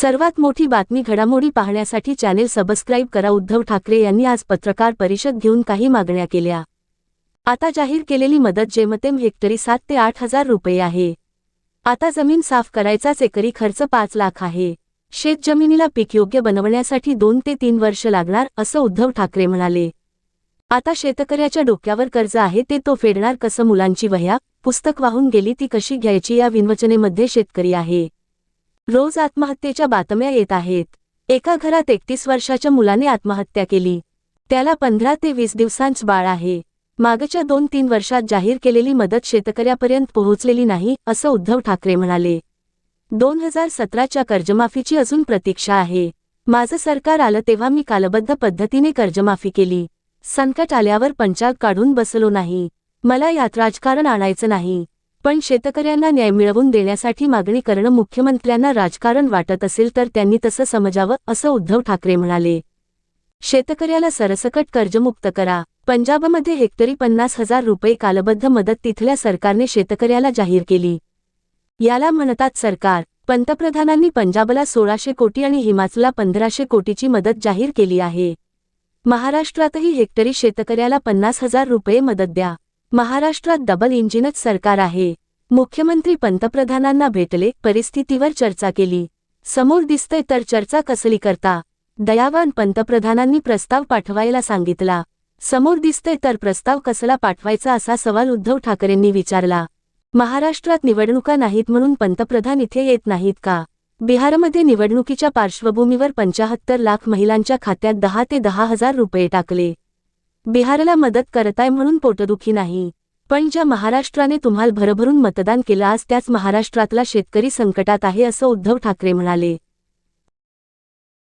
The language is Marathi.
सर्वात मोठी बातमी घडामोडी पाहण्यासाठी चॅनेल सबस्क्राईब करा. उद्धव ठाकरे यांनी आज पत्रकार परिषद घेऊन काही मागण्या केल्या. आता जाहीर केलेली मदत जेमतेम हेक्टरी सात ते आठ हजार रुपये आहे. आता जमीन साफ करायचाच एकरी खर्च पाच लाख आहे. शेत जमिनीला पीक योग्य बनवण्यासाठी दोन ते तीन वर्ष लागणार असं उद्धव ठाकरे म्हणाले. आता शेतकऱ्याच्या डोक्यावर कर्ज आहे ते तो फेडणार कसं? मुलांची वह्या पुस्तक वाहून गेली ती कशी घ्यायची? या विनवचनेमध्ये शेतकरी आहे. रोज आत्महत्येच्या बातम्या येत आहेत. एका घरात एकतीस वर्षाच्या मुलाने आत्महत्या केली. त्याला पंधरा ते वीस दिवसांच बाळ आहे. मागच्या दोन तीन वर्षात जाहीर केलेली मदत शेतकऱ्यापर्यंत पोहोचलेली नाही असं उद्धव ठाकरे म्हणाले. दोन हजार सतराच्या कर्जमाफीची अजून प्रतीक्षा आहे. माझं सरकार आलं तेव्हा मी कालबद्ध पद्धतीने कर्जमाफी केली. संकट आल्यावर पंचाग काढून बसलो नाही. मला यात राजकारण आणायचं नाही. पण शेतकऱ्यांना न्याय मिळवून देण्यासाठी मागणी करणं मुख्यमंत्र्यांना राजकारण वाटत असेल तर त्यांनी तसं समजावं असं उद्धव ठाकरे म्हणाले. शेतकऱ्याला सरसकट कर्जमुक्त करा. पंजाबमध्ये हेक्टरी पन्नास हजार रुपये कालबद्ध मदत तिथल्या सरकारने शेतकऱ्याला जाहीर केली. याला म्हणतात सरकार. पंतप्रधानांनी पंजाबला सोळाशे कोटी आणि हिमाचलला पंधराशे कोटीची मदत जाहीर केली आहे. महाराष्ट्रातही हेक्टरी शेतकऱ्याला पन्नास हजार रुपये मदत द्या. महाराष्ट्रात डबल इंजिनच सरकार आहे. मुख्यमंत्री पंतप्रधानांना भेटले परिस्थितीवर चर्चा केली. समोर दिसतंय तर चर्चा कसली करता? दयावान पंतप्रधानांनी प्रस्ताव पाठवायला सांगितला. समोर दिसतंय तर प्रस्ताव कसला पाठवायचा असा सवाल उद्धव ठाकरेंनी विचारला. महाराष्ट्रात निवडणुका नाहीत म्हणून पंतप्रधान इथे येत नाहीत का? बिहारमध्ये निवडणुकीच्या पार्श्वभूमीवर पंचाहत्तर लाख महिलांच्या खात्यात दहा ते दहा हजार रुपये टाकले. बिहारला मदत करताय म्हणून पोटदुखी नाही. पण ज्या महाराष्ट्राने तुम्हाला भरभरून मतदान केलं आज त्याच महाराष्ट्रातला शेतकरी संकटात आहे असं उद्धव ठाकरे म्हणाले.